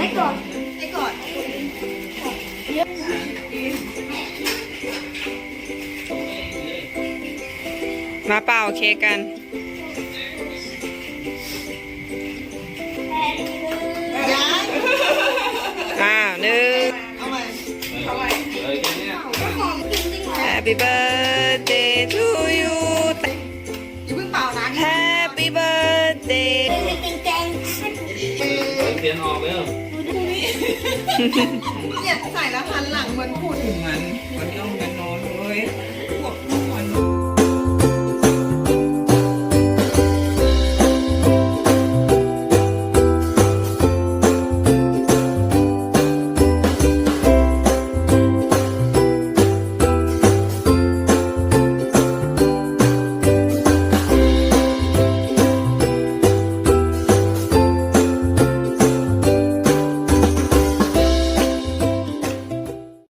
ไอ้กอดไอ้กอดมาเป่าเคกันอ้าวหนึ่ง Happy birthday to you เทียนออกเร็วเนี่ยส่